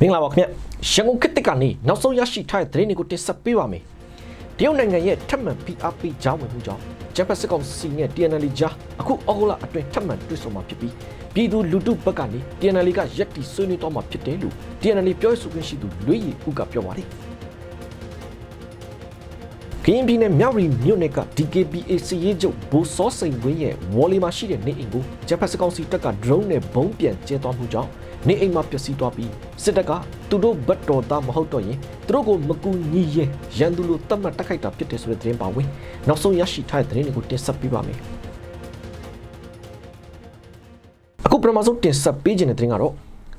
မင်္ဂလာပါခင်ဗျရန်ကုန်ခေတ်တစ်ကနေနောက်ဆုံးရရှိထားတဲ့သတင်းတွေကိုတင်ဆက်ပေးပါမယ်တရုတ်နိုင်ငံရဲ့ထပ်မံ PRP ကြောင်းဝင်မှုကြောင့်ဂျပန်စစ်ကောင်စီနဲ့ TNL ကြားအခုအောက်ဂိုလာအတွင်းထပ်မံတွေ့ဆုံမှာဖြစ်ပြီးပြည်သူလူထုဘက်ကနေ TNL ကရက်တီဆွေးနွေးတော့မှာဖြစ်တယ်လို့ TNL ပြောရေးဆိုခွင့်ရှိသူလွေးရီဦးကပြောပါတယ်ကရင်ပြည်နယ်မြောက်ရီမြို့နယ်က DKBA စီရေးချုပ်ဘိုးစောစိန်ဝင်းရဲ့ဝေါ်လီမှာရှိတဲ့နေအိမ်ကိုဂျပန်စစ်ကောင်စီတပ်က drone နဲ့ဘုံးပြန်ကျဲသွားမှုကြောင့် နေအိမ်မှာပျက်စီးသွားပြီးစစ်တပ်ကသူတို့ဘက်တော်သားမဟုတ်တော့ရင်သူတို့ကိုမကူညီရင်ရန်သူလိုတတ်မှတ်တိုက်ခိုက်တာဖြစ်တယ်ဆိုတဲ့သတင်းပါဝင်နောက်ဆုံးရရှိထားတဲ့သတင်းတွေကိုတင်ဆက်ပေးပါမယ်အခုပထမဆုံးတင်ဆက်ပေးခြင်းတဲ့သတင်းကတော့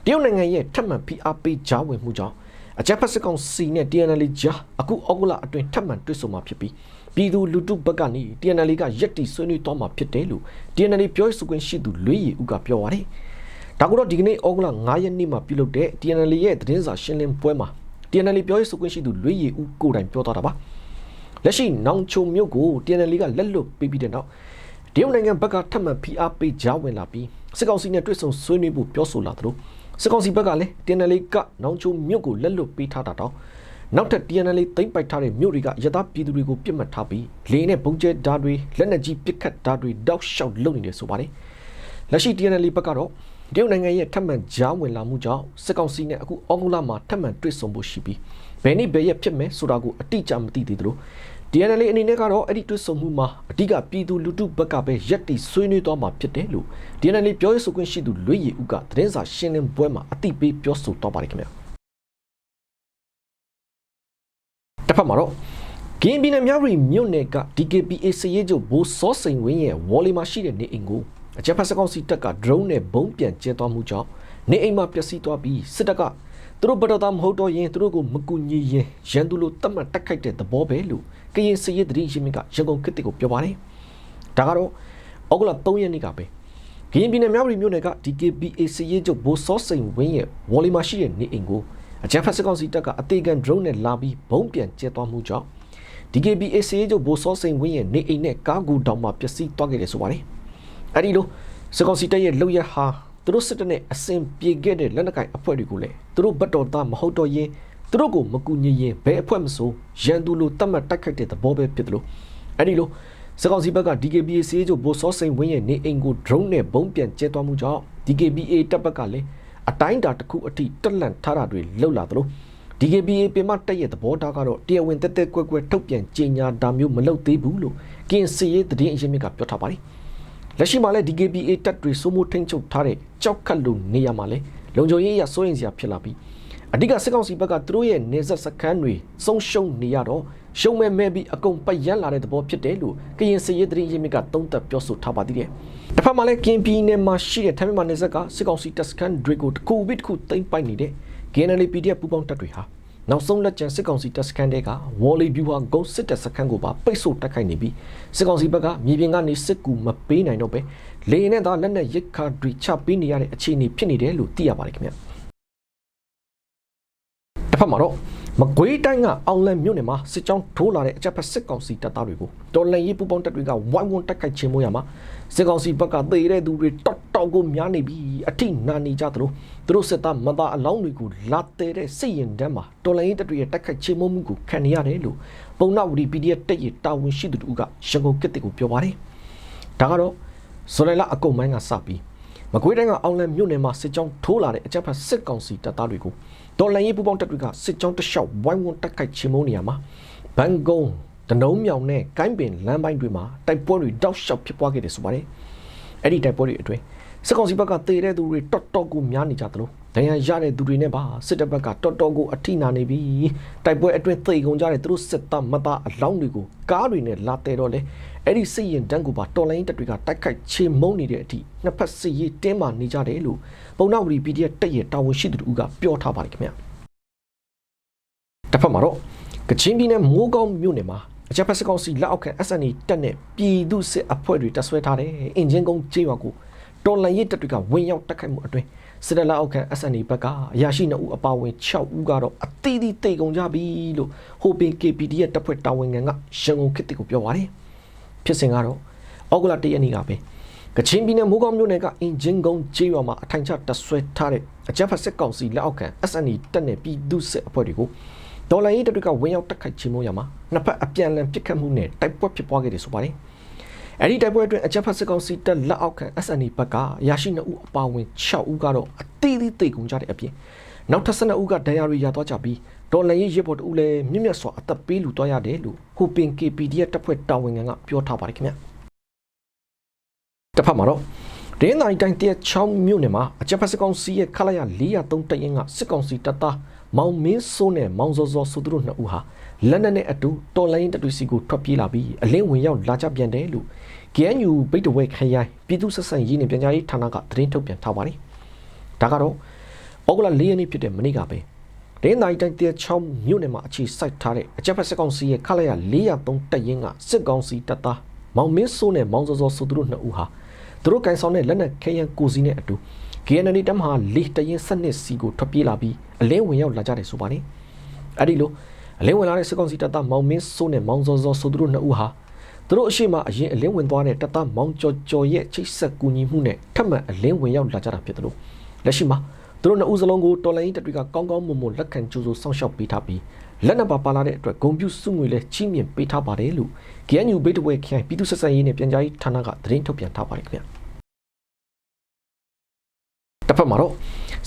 တရုတ်နိုင်ငံရဲ့ထပ်မံ PRP ဂျားဝင်မှုကြောင့်အကြက်ဖက်စစ်ကောင်စီနဲ့ TNL ကြားအခုအောက်ဂလအတွင်းထပ်မံတွေ့ဆုံမှာဖြစ်ပြီးပြည်သူလူထုဘက်ကနေ TNL ကရက်တီဆွေးနွေးသွားမှာဖြစ်တယ်လို့ TNL ပြောရေးဆိုခွင့်ရှိသူလွေးရီဦးကပြောပါတယ်။ ဒါကတော့ဒီကနေ့အောက်ဂလ9ရက်နေ့မှာပြုလုပ်တဲ့ TNL ရဲ့သတင်းစာရှင်းလင်းပွဲမှာ TNL ပြောရေးဆိုခွင့်ရှိသူလွေးရီဦးကိုယ်တိုင်ပြောသွားတာပါ။လက်ရှိနောင်ချုံမြို့ကို TNL ကလက်လွတ်ပေးပြီးတဲ့နောက်တရုတ်နိုင်ငံဘက်ကထပ်မံ PR ပေးကြားဝင်လာပြီးစစ်ကောင်စီနဲ့တွေ့ဆုံဆွေးနွေးဖို့ပြောဆိုလာသလိုစစ်ကောင်စီဘက်ကလည်း TNL ကနောင်ချုံမြို့ကိုလက်လွတ်ပေးထားတာတော့နောက်ထပ် TNL သိမ့်ပိုက်ထားတဲ့မြို့တွေကရသပြည်သူတွေကိုပြစ်မှတ်ထားပြီးလေနဲ့ပုံကျဲဓာတ်တွေလက်နက်ကြီးပစ်ခတ်ဓာတ်တွေတောက်လျှောက်လုပ်နေတယ်ဆိုပါတယ်လက်ရှိ TNL ဘက်ကတော့ တရုတ်နိုင်ငံရဲ့ထပ်မံကြားဝင်လာမှုကြောင့်စစ်ကောင်စီနဲ့အခုအောက်ဂူလာမှာထပ်မံတွေ့ဆုံဖို့ရှိပြီးဘယ်နေ့ဘယ်ရက်ဖြစ်မယ်ဆိုတာကိုအတိအကျမသိသေးသလို DNL အနေနဲ့ကတော့အဲ့ဒီတွေ့ဆုံမှုမှာအဓိကပြည်သူလူထုဘက်ကပဲရက်တီဆွေးနွေးသွားမှာဖြစ်တယ်လို့ DNL ပြောရေးဆိုခွင့်ရှိသူလွေးရီဦးကသတင်းစာရှင်းလင်းပွဲမှာအတိပေးပြောဆိုတော့ပါတယ်ခင်ဗျာတစ်ဖက်မှာတော့ကင်းပြည်နယ်မြောက်ရီမြို့နယ်က DKPA စရေးချုပ်ဘိုးစောစိန်ဝင်းရဲ့ဝေါ်လီမှာရှိတဲ့နေအိမ်ကို အကြမ်းဖက်စကောင်စီတပ်က drone နဲ့ဘုံးပြန်ကျဲသွားမှုကြောင့်နေအိမ်မှာပျက်စီးသွားပြီးစစ်တပ်ကသူတို့ဘတော်သားမဟုတ်တော့ရင်သူတို့ကိုမကူညီရင်ရန်သူလိုတတ်မှတ်တက်ခိုက်တဲ့သဘောပဲလို့ကရင်စရေးသတင်းရင်းမြစ်ကရန်ကုန်ခေတ်တစ်ကိုပြောပါတယ်ဒါကတော့အောက်ကလ3ရက်နေ့ကပဲကရင်ပြည်နယ်မြောက်ရီမြို့နယ်က DKPA စရေးချုပ်ဘိုးစောစိန်ဝင်းရဲ့ဝေါ်လီမှာရှိတဲ့နေအိမ်ကိုအကြမ်းဖက်စကောင်စီတပ်ကအသေးခံ drone နဲ့လာပြီးဘုံးပြန်ကျဲသွားမှုကြောင့် DKBA စရေးချုပ်ဘိုးစောစိန်ဝင်းရဲ့နေအိမ်နဲ့ကားကူတောင်မှပျက်စီးသွားခဲ့တယ်ဆိုပါတယ် အဲ့ဒီလိုစကောင်စီတပ်ရဲ့လောက်ရဟာသူတို့စစ်တပ်နဲ့အစင်ပြေခဲ့တဲ့လက်နက်ကိုင်အဖွဲ့တွေကိုလည်းသူတို့ဘတ်တော်သားမဟုတ်တော့ရင်သူတို့ကိုမကူညီရင်ဘယ်အဖွဲ့မဆိုရန်သူလိုတတ်မှတ်တိုက်ခိုက်တဲ့သဘောပဲဖြစ်တယ်လို့အဲ့ဒီလိုစကောင်စီဘက်က DKBA စေးချုပ်ဘိုးစောစိန်ဝင်းရဲ့နေအိမ်ကို drone နဲ့ဘုံပြန်ကျဲသွားမှုကြောင့် DKBA တပ်ဘက်ကလည်းအတိုင်းတာတစ်ခုအထိတက်လန့်ထားတာတွေလှုပ်လာသလို DKBA ပင်မတက်ရဲ့သဘောထားကတော့တရားဝင်တက်တက်ကွက်ကွက်ထုတ်ပြန်ကြေညာတာမျိုးမလုပ်သေးဘူးလို့ကင်စီရေးသတင်းအရင်းမြစ်ကပြောထားပါတယ် လက်ရှိမှာလည်း DKBA တပ်တွေစိုးမိုးထိန်းချုပ်ထားတဲ့ကြောက်ခတ်လူနေရာမှာလည်းလုံခြုံရေးအရစိုးရင်စရာဖြစ်လာပြီးအဓိကစစ်ကောင်စီဘက်ကသူတို့ရဲ့နေဆက်စခန်းတွေဆုံးရှုံးနေရတော့ရှုံးမဲ့မဲ့ပြီးအကုန်ပတ်ရန်လာတဲ့သဘောဖြစ်တယ်လို့ကရင်စည်ရေးသတင်းရင်းမြစ်ကသုံးသပ်ပြောဆိုထားပါသေးတယ်။တစ်ဖက်မှာလည်းကင်ပြည်နယ်မှာရှိတဲ့ထိုင်းမြန်မာနယ်စပ်ကစစ်ကောင်စီတပ်စခန်းတွေကိုတစ်ခုပြီးတစ်ခုသိမ်းပိုက်နေတဲ့ KNL PDF ပူးပေါင်းတပ်တွေဟာ နောက်ဆုံးလက်ကျန်စစ်ကောင်စီတပ်စခန်းတွေကဝေါ်လီဗျူဟာဂုံစစ်တပ်စခန်းကိုပါပိတ်ဆို့တိုက်ခိုက်နေပြီးစစ်ကောင်စီဘက်ကမြေပြင်ကနေစစ်ကူမပေးနိုင်တော့ပဲလေနဲ့သာလက်နက်ရစ်ခါတွေချပေးနေရတဲ့အခြေအနေဖြစ်နေတယ်လို့သိရပါတယ်ခင်ဗျတစ်ဖက်မှာတော့ မကွေးတိုင်းကအောင်လန်မြို့နယ်မှာစစ်ကြောင်းထိုးလာတဲ့အကြပ်ဖက်စစ်ကောင်စီတပ်သားတွေကိုတော်လန်ရေးပူပေါင်းတပ်တွေကဝိုင်းဝန်းတိုက်ခိုက်ခြင်းမို့ရမှာစစ်ကောင်စီဘက်ကသေတဲ့သူတွေတောက်တောက်ကိုများနေပြီးအထိနာနေကြသလိုသူတို့စစ်သားမသားအလောင်းတွေကိုလာတဲ့တဲ့စစ်ရင်တန်းမှာတော်လန်ရေးတပ်တွေရဲ့တိုက်ခိုက်ခြင်းမို့မှုကိုခံနေရတယ်လို့ပုံနာဝတီ PDF တက်ရတာဝန်ရှိသူတို့ကရန်ကုန်ကစ်တစ်ကိုပြောပါတယ်ဒါကတော့ဇွန်လလအကုန်ပိုင်းကစပြီး မကွေးတိုင်းကအောင်လန်မြို့နယ်မှာစစ်ကြောင်းထိုးလာတဲ့အကြပ်ဖက်စစ်ကောင်စီတပ်သားတွေကိုဒေါ်လန်ရေးပူပေါင်းတပ်တွေကစစ်ကြောင်းတလျှောက်ဝိုင်းဝန်းတိုက်ခိုက်ချေမှုန်းနေရမှာဘန်ကုန်းတနုံးမြောင်နဲ့ကိုင်းပင်လမ်းပိုင်းတွေမှာတိုက်ပွဲတွေတောက်လျှောက်ဖြစ်ပွားခဲ့တယ်ဆိုပါတယ်အဲ့ဒီတိုက်ပွဲတွေအတွင်းစစ်ကောင်စီဘက်ကတေတဲ့သူတွေတော်တော်ကိုများနေကြသလို ဒဏ်ရာရတဲ့သူတွေနဲ့ပါစစ်တပ်ဘက်ကတော်တော်ကိုအထိနာနေပြီးတိုက်ပွဲအတွင်းသိကုန်ကြတဲ့သူတို့စစ်သားမသားအလောင်းတွေကိုကားတွေနဲ့လာတဲတော့လေအဲ့ဒီစစ်ရင်တန်းကိုပါတော်လိုင်းတပ်တွေကတိုက်ခိုက်ချေမုန်းနေတဲ့အထိနှစ်ဖက်စစ်ရေးတင်းမာနေကြတယ်လို့ပုံနာဝတီ PDF တက်ရဲ့တာဝန်ရှိသူတို့ကပြောထားပါတယ်ခင်ဗျာတစ်ဖက်မှာတော့ကချင်ပြည်နယ်မိုးကောင်းမြို့နယ်မှာအကြမ်းဖက်စကောင်စီလက်အောက်ခံ SNA တပ်နဲ့ပြည်သူစစ်အဖွဲ့တွေတပ်ဆွဲထားတဲ့အင်ဂျင်ကုန်းကျေးရွာကို တော်လန်ရေးတပ်တွေကဝင်ရောက်တိုက်ခိုက်မှုအတွင်းစစ်တပ်လက်အောက်ခံ SNA ဘက်ကအရာရှိ2ဦးအပါအဝင်6ဦးကတော့အသီးသီးတိတ်ကုန်ကြပြီလို့ဟိုပင် KPD ရဲ့တပ်ဖွဲ့တာဝန်ခံကရန်ကုန်ခေတ်ကိုပြောပါတယ်ဖြစ်စဉ်ကတော့အောက်ကလာတရက်နေ့ကပဲကချင်ပြည်နယ်မိုးကောင်းမြို့နယ်ကအင်ဂျင်ကုန်းကျေးရွာမှာအထိုင်ချတပ်ဆွဲထားတဲ့အကြမ်းဖက်စစ်ကောင်စီလက်အောက်ခံ SNE တပ်နဲ့ပြည်သူစစ်အဖွဲ့တွေကိုဒေါ်လာရေးတပ်တွေကဝင်ရောက်တိုက်ခိုက်ချေမှုရမှာနှစ်ဖက်အပြန်အလှန်ပစ်ခတ်မှုနဲ့တိုက်ပွဲဖြစ်ပွားခဲ့တယ်ဆိုပါတယ်။ အဲဒီတိုက်ပွဲအတွင်းအကြမ်းဖက်စစ်ကောင်စီတပ်လက်အောက်ခံ SNE ဘက်ကရရှိ2ဦးအပါအဝင်6ဦးကတော့အသေးသေးသိကုန်ကြတဲ့အပြင်နောက်ထပ်12ဦးကဒဏ်ရာတွေရသွားကြပြီးဒေါ်လာရေးရစ်ပေါ်တူလည်းမြင့်မြတ်စွာအသက်ပေးလူသွားရတယ်လို့ဟိုပင် KPDF တပ်ဖွဲ့တာဝန်ခံကပြောထားပါတယ်ခင်ဗျာ။တစ်ဖက်မှာတော့ ဒင်းနိုင်တိုင်းတရချောင်းမြို့နယ်မှာအကြမ်းဖက်စစ်ကောင်စီရဲ့ခလာရ403တရင်ကစစ်ကောင်စီတပ်သားမောင်မင်းစိုးနဲ့မောင်စောစောဆိုသူတို့နှစ်ဦးဟာလက်နက်နဲ့အတူတော်လိုင်းတပ်တွေစီကိုထွက်ပြေးလာပြီးအလင်းဝင်ရောက်လာကြပြန်တယ်လို့ KNU ဗိတ်တဝဲခရိုင်ပြည်သူ့ဆက်ဆံရေးနဲ့ပြန်ကြားရေးဌာနကသတင်းထုတ်ပြန်ထားပါတယ်။ဒါကတော့ဩဂုတ်လ၄ရက်နေ့ဖြစ်တဲ့မနေ့ကပဲဒင်းနိုင်တိုင်းတရချောင်းမြို့နယ်မှာအခြေစိုက်ထားတဲ့အကြမ်းဖက်စစ်ကောင်စီရဲ့ခလာရ403တရင်ကစစ်ကောင်စီတပ်သားမောင်မင်းစိုးနဲ့မောင်စောစောဆိုသူတို့နှစ်ဦးဟာ သူတို့ကန်ဆောင်တဲ့လက်နက်ခဲယံကိုစီနဲ့အတူ KNL တမဟာလေးတရင်စနစ်စီကိုထွက်ပြေးလာပြီးအလင်းဝင်ရောက်လာကြတယ်ဆိုပါတယ်။အဲဒီလိုအလင်းဝင်လာတဲ့စစ်ကောင်စီတပ်သားမောင်မင်းစိုးနဲ့မောင်စောစောဆိုသူတို့နှစ်ဦးဟာသူတို့အရှိမအရင်အလင်းဝင်သွားတဲ့တပ်သားမောင်ကျော်ကျော်ရဲ့ချိတ်ဆက်ကူညီမှုနဲ့ထပ်မံအလင်းဝင်ရောက်လာကြတာဖြစ်တယ်လို့လက်ရှိမှာ သူတို့နှစ်ဦးစလုံးကိုတော်လိုင်းတပ်တွေကကောင်းကောင်းမွန်မွန်လက်ခံကြိုးစိုးစောင့်ရှောက်ပေးထားပြီးလက်နက်ပါပါလာတဲ့အတွက်ဂုံပြူစုငွေလဲချင်းမြင်ပေးထားပါတယ်လို့ KNU ဘိတ်တဝဲခိုင်ပြည်သူ့ဆက်ဆံရေးနဲ့ပြန်ကြားရေးဌာနကသတင်းထုတ်ပြန်ထားပါတယ်ခင်ဗျာတစ်ဖက်မှာတော့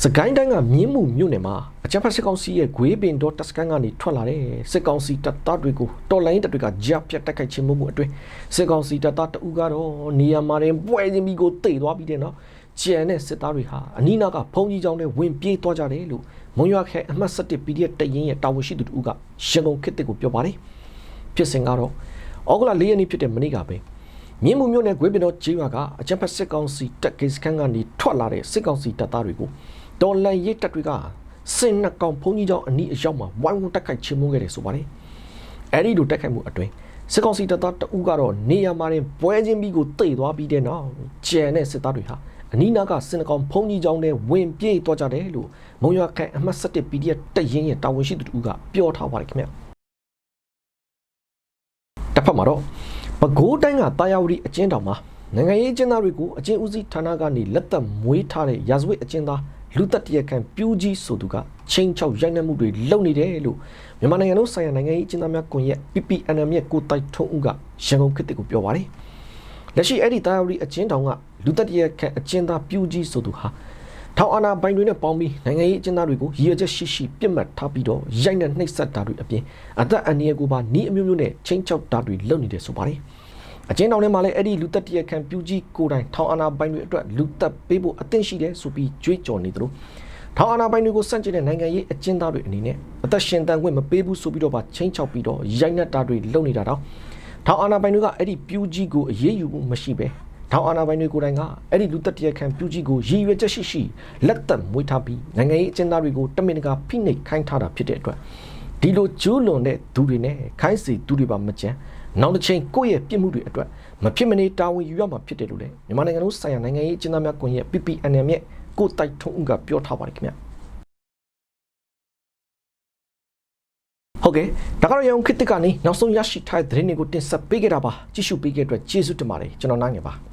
စကိုင်းတိုင်းကမြင်းမှုမြို့နယ်မှာအကြမ်းဖက်စစ်ကောင်စီရဲ့ဂွေးပင်တော်တပ်စကန်ကနေထွက်လာတဲ့စစ်ကောင်စီတပ်သားတွေကိုတော်လိုင်းတပ်တွေကကြားပြတ်တိုက်ခိုက်ခြင်းမှုအတွင်းစစ်ကောင်စီတပ်သားတအူးကတော့နေရာမှာတင်ပွဲချင်းပြီးကိုတိတ်သွားပြီးတဲ့နော က်ကျန်တဲ့စစ်သားတွေဟာအနီးနားကဖုန်ကြီးကျောင်းထဲဝင်ပြေးသွားကြတယ်လို့မွန်ရွာခဲအမှတ်7 PDF တရင်ရဲ့တာဝန်ရှိသူတူကရန်ကုန်ခေတ်တစ်ကိုပြောပါတယ်ဖြစ်စဉ်ကတော့ဩဂုတ်လ၄ရက်နေ့ဖြစ်တဲ့မနေ့ကပဲမြင်းမှုမြို့နယ်ဂွေးပင်တော်ကျေးရွာကအကြံဖက်စစ်ကောင်စီတပ်ကိစခန်းကနေထွက်လာတဲ့စစ်ကောင်စီတပ်သားတွေကိုဒေါ်လန်ရိတ်တပ်တွေကစင်နှကောင်ဖုန်ကြီးကျောင်းအနီးအရောက်မှာဝိုင်းဝန်းတက်ခိုက်ချေမှုခဲ့တယ်ဆိုပါတယ်။အဲဒီလိုတက်ခိုက်မှုအတွင်းစစ်ကောင်စီတပ်သားတအူးကတော့နေရာမှာတင်ပွဲချင်းပြီးကိုတိတ်သွားပြီးတဲ့နောက်ကျန်တဲ့စစ်သားတွေဟာ အနီးနားကစင်နှကောင်ဖုန်ကြီးကျောင်းထဲဝင်ပြေးသွားကြတယ်လို့မုံရွာခန့်အမှတ်7 PDF တပ်ရင်းရဲ့တာဝန်ရှိသူတူကပြောထားပါတယ်ခင်ဗျ။တစ်ဖက်မှာတော့ပဲခူးတိုင်းကတာယာဝတီအကျဉ်းတောင်မှာနိုင်ငံရေးအကျဉ်းသားတွေကိုအကျဉ်းဦးစီးဌာနကနေလက်သက်မွေးထားတဲ့ရာဇဝတ်အကျဉ်းသားလူသက်တရခံပြူးကြီးဆိုသူကချင်းချောက်ရိုက်နှက်မှုတွေလုပ်နေတယ်လို့မြန်မာနိုင်ငံလုံးဆိုင်ရာနိုင်ငံရေးအကျဉ်းသားများကွန်ရက် PPNM ရဲ့ကိုတိုက်ထုံးဦးကရန်ကုန်ခေတ်တစ်ကိုပြောပါတယ်။လက်ရှိအဲ့ဒီတာယာဝတီအကျဉ်းတောင်က လူသက်တရခံအကျဉ်းသားပြူးကြီးဆိုသူဟာထောင်အာဏာပိုင်တွေနဲ့ပေါင်းပြီးနိုင်ငံရေးအကျဉ်းသားတွေကိုရည်ရွယ်ချက်ရှိရှိပြစ်မှတ်ထားပြီးတော့ရိုက်နှက်နှိပ်စက်တာတွေအပြင်အသက်အန္တရာယ်ကိုပါနှီးအမျိုးမျိုးနဲ့ချင်းချောက်တာတွေလုပ်နေတယ်ဆိုပါတယ်။အကျဉ်းတောင်ထဲမှာလည်းအဲ့ဒီလူသက်တရခံပြူကြီးကိုတိုင်ထောင်အာဏာပိုင်တွေအတွက်လူသက်ပေးဖို့အသင့်ရှိတယ်ဆိုပြီးကြွေးကြော်နေသလိုထောင်အာဏာပိုင်တွေကိုစန့်ကျင်တဲ့နိုင်ငံရေးအကျဉ်းသားတွေအနေနဲ့အသက်ရှင်တန်ခွင့်မပေးဘူးဆိုပြီးတော့ပါချင်းချောက်ပြီးတော့ရိုက်နှက်တာတွေလုပ်နေတာတော့ထောင်အာဏာပိုင်တွေကအဲ့ဒီပြူကြီးကိုအရေးယူမှုမရှိပဲ ထောင်အာဏာပိုင်တွေကိုယ်တိုင်ကအဲ့ဒီလူသက်တရခံပြူကြီးကိုရည်ရွယ်ချက်ရှိရှိလက်သက်မွေးထားပြီးနိုင်ငံရေးအကျဉ်းသားတွေကိုတမင်တကာဖိနှိပ်ခိုင်းထားတာဖြစ်တဲ့အတွက်ဒီလိုကျူးလွန်တဲ့သူတွေနဲ့ခိုင်းစီသူတွေပါမကြမ်းနောက်တစ်ချိန်ကိုယ့်ရဲ့ပြစ်မှုတွေအတွက်မဖြစ်မနေတာဝန်ယူရမှာဖြစ်တယ်လို့လည်းမြန်မာနိုင်ငံလုံးဆိုင်ရာနိုင်ငံရေးအကျဉ်းသားများကွန်ရက် PPNM ရဲ့ကိုတိုက်ထုံးဦးကပြောထားပါတယ်ခင်ဗျဟုတ်ကဲ့ဒါကတော့ရုံခစ်တစ်ကနေနောက်ဆုံးရရှိထားတဲ့သတင်းတွေကိုတင်ဆက်ပေးခဲ့တာပါကြည့်ရှုပေးခဲ့တဲ့အတွက်ကျေးဇူးတင်ပါတယ်ကျွန်တော်နိုင်ငယ်ပါ